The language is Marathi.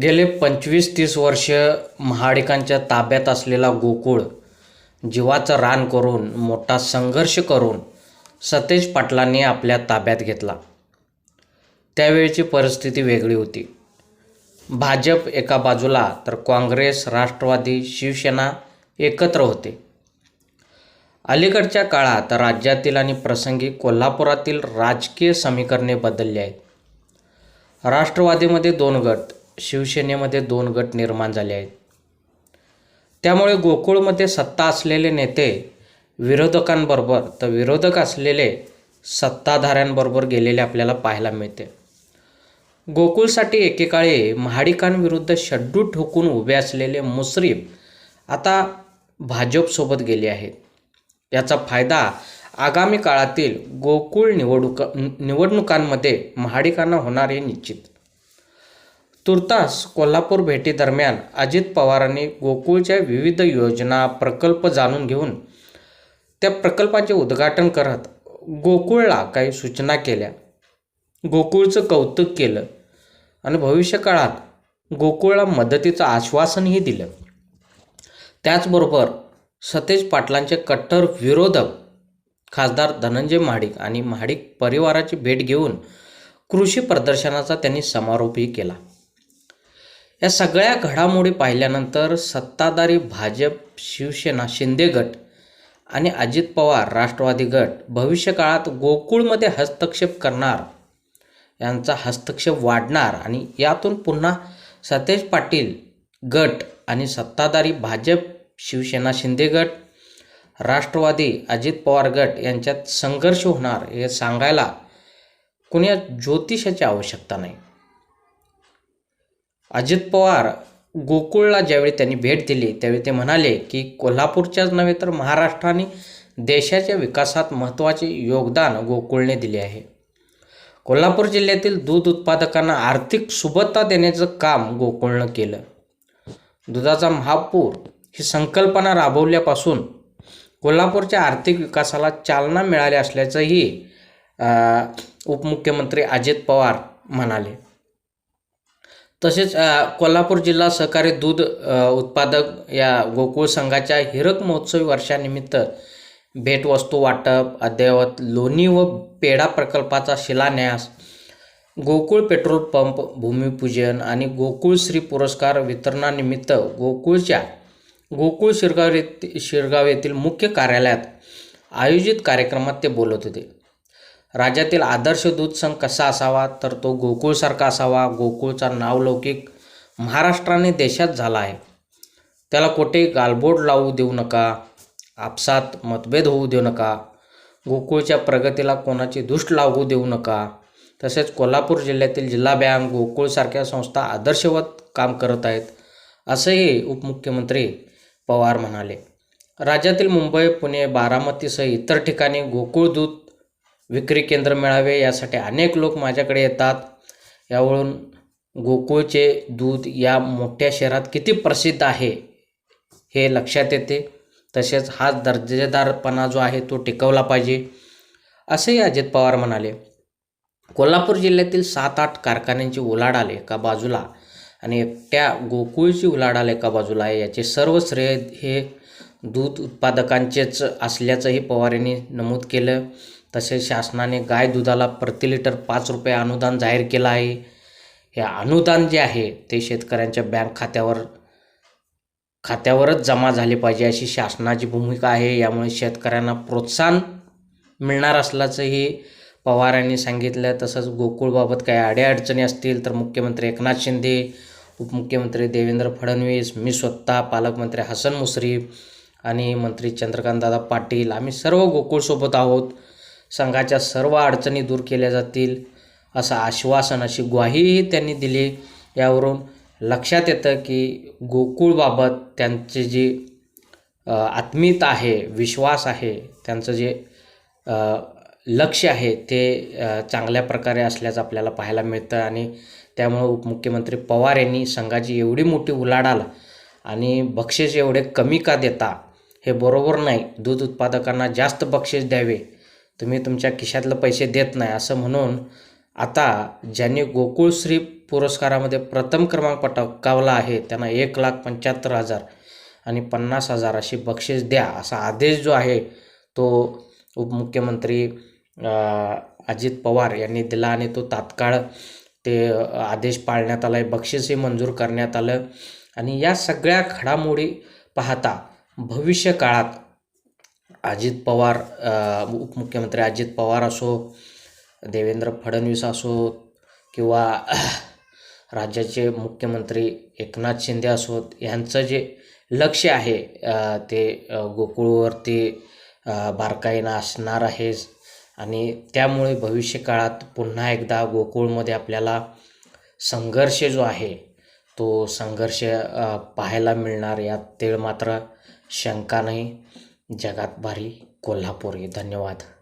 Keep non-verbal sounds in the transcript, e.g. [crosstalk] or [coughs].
गेले पंचवीस तीस वर्ष महाडिकांच्या ताब्यात असलेला गोकुळ जीवाचं रान करून मोठा संघर्ष करून सतेज पाटलांनी आपल्या ताब्यात घेतला. त्यावेळची परिस्थिती वेगळी होती. भाजप एका बाजूला तर काँग्रेस राष्ट्रवादी शिवसेना एकत्र होते. अलीकडच्या काळात राज्यातील आणि प्रसंगी कोल्हापुरातील राजकीय समीकरणे बदलली आहेत. राष्ट्रवादीमध्ये दोन गट शिवसेनेमध्ये दोन गट निर्माण झाले आहेत. त्यामुळे गोकुळमध्ये सत्ता असलेले नेते विरोधकांबरोबर तर विरोधक असलेले सत्ताधाऱ्यांबरोबर गेलेले आपल्याला पाहायला मिळते. गोकुळसाठी एकेकाळी महाडिकांविरुद्ध शड्डू ठोकून उभे असलेले मुश्रीफ आता भाजपसोबत गेले आहेत. याचा फायदा आगामी काळातील गोकुळ निवडणुका निवडणुकांमध्ये महाडिकांना होणार हे निश्चित. तुर्तास कोल्हापूर भेटीदरम्यान अजित पवारांनी गोकुळच्या विविध योजना प्रकल्प जाणून घेऊन त्या प्रकल्पांचे उद्घाटन करत गोकुळला काही सूचना केल्या. गोकुळचं कौतुक केलं आणि भविष्यकाळात गोकुळला मदतीचं आश्वासनही दिलं. त्याचबरोबर सतेज पाटलांचे कट्टर विरोधक खासदार धनंजय महाडिक आणि महाडिक परिवाराची भेट घेऊन कृषी प्रदर्शनाचा त्यांनी समारोपही केला. या सगळ्या घडामोडी पाहिल्यानंतर सत्ताधारी भाजप शिवसेना शिंदे गट आणि अजित पवार राष्ट्रवादी गट भविष्यकाळात गोकुळमध्ये हस्तक्षेप करणार यांचा हस्तक्षेप वाढणार आणि यातून पुन्हा सतेज पाटील गट आणि सत्ताधारी भाजप शिवसेना शिंदे गट राष्ट्रवादी अजित पवार गट यांच्यात संघर्ष होणार हे सांगायला कुण्या ज्योतिषाची आवश्यकता नाही. अजित पवार गोकुळला ज्यावेळी त्यांनी भेट दिली त्यावेळी ते म्हणाले की कोल्हापूरच्याच नव्हे तर महाराष्ट्राने देशाच्या विकासात महत्त्वाचे योगदान गोकुळने दिले आहे. कोल्हापूर जिल्ह्यातील दूध उत्पादकांना आर्थिक सुबत्ता देण्याचं काम गोकुळनं केलं. दुधाचा महापूर ही संकल्पना राबवल्यापासून कोल्हापूरच्या आर्थिक विकासाला चालना मिळाली असल्याचंही उपमुख्यमंत्री अजित पवार म्हणाले. तसेच कोल्हापूर जिल्हा सहकारी दूध उत्पादक या गोकुळ संघाच्या हिरक महोत्सवी वर्षानिमित्त भेटवस्तू वाटप अद्ययावत लोणी व पेढा प्रकल्पाचा शिलान्यास गोकुळ पेट्रोल पंप भूमिपूजन आणि गोकुळ श्री पुरस्कार वितरणानिमित्त गोकुळच्या गोकुळ शिरगाव येथील शिरगाव येथील मुख्य कार्यालयात आयोजित कार्यक्रमात ते बोलत होते. राज्यातील आदर्श दूध संघ कसा असावा? तर तो गोकुळसारखा असावा. गोकुळचा नावलौकिक महाराष्ट्राने देशात झाला आहे. त्याला कुठे गालबोट लावू देऊ नका आपसात मतभेद होऊ देऊ नका गोकुळच्या प्रगतीला कोणाची दुष्ट लागू देऊ नका. तसेच कोल्हापूर जिल्ह्यातील जिल्हा बँक गोकुळसारख्या संस्था आदर्शवत काम करत आहेत असंही उपमुख्यमंत्री पवार म्हणाले. राज्यातील मुंबई पुणे बारामतीसह इतर ठिकाणी गोकुळ दूध विक्री केंद्र मिळावे यासाठी अनेक लोक माझ्याकडे येतात. यावरून गोकुळचे दूध या मोठ्या शहरात किती प्रसिद्ध आहे हे लक्षात येते. तसेच हा दर्जेदारपणा जो आहे तो टिकवला पाहिजे असेही अजित पवार म्हणाले. कोल्हापूर जिल्ह्यातील सात आठ कारखान्यांची उलाढाल एका बाजूला आणि एकट्या गोकुळची उलाढाल एका बाजूला आहे. याचे सर्व श्रेय हे दूध उत्पादकांचेच असल्याचंही पवार यांनी नमूद केलं. तसेच शासनाने गाय दुधाला प्रति लिटर पाच रुपये अनुदान जाहीर केलं आहे. हे अनुदान जे आहे ते शेतकऱ्यांच्या बँक खात्यावर खात्यावरच जमा झाले पाहिजे अशी शासनाची भूमिका आहे. यामुळे शेतकऱ्यांना प्रोत्साहन मिळणार असल्याचंही पवार यांनी सांगितलं. तसंच गोकुळबाबत काही अडीअडचणी असतील तर मुख्यमंत्री एकनाथ शिंदे उपमुख्यमंत्री देवेंद्र फडणवीस मी स्वतः पालकमंत्री हसन मुश्रीफ आणि मंत्री चंद्रकांतदादा पाटील. आम्ही सर्व गोकुळसोबत आहोत. संघाच्या सर्व अडचणी दूर केल्या जातील असं आश्वासन अशी ग्वाहीही त्यांनी दिली. यावरून लक्षात येतं की गोकुळबाबत त्यांचे जे आत्मीयता आहे विश्वास आहे त्यांचं जे लक्ष आहे ते चांगल्या प्रकारे असल्याचं आपल्याला पाहायला मिळतं. आणि त्यामुळं उपमुख्यमंत्री पवार यांनी संघाची एवढी मोठी उलाढाल आणि बक्षीस एवढे कमी का देता हे बरोबर नाही. दूध उत्पादकांना जास्त बक्षीस द्यावे तुम्ही तुमच्या खिशातलं पैसे देत नाही असं म्हणून आता ज्यांनी गोकुळश्री पुरस्कारामध्ये प्रथम क्रमांक पटकावला आहे त्यांना एक लाख पंच्याहत्तर हजार आणि पन्नास हजार अशी बक्षीस द्या असा आदेश जो आहे तो उपमुख्यमंत्री अजित पवार यांनी दिला आणि तो तात्काळ ते आदेश पाळण्यात आला आहे बक्षीसही मंजूर करण्यात आलं. आणि या सगळ्या घडामोडी पाहता भविष्य काळात अजित पवार उपमुख्यमंत्री अजित पवार असो देवेंद्र फडणवीस असो किंवा [coughs] राज्याचे मुख्यमंत्री एकनाथ शिंदे असोत यांचं जे लक्ष आहे ते गोकुळवरती बारकाईनं असणार आहे. आणि त्यामुळे भविष्य काळात पुन्हा एकदा गोकुळमध्ये आपल्याला संघर्ष जो आहे तो संघर्ष पाहायला मिळणार. यात तेळ मात्र शंका नाही. जगात भारी कोल्हापूर. धन्यवाद.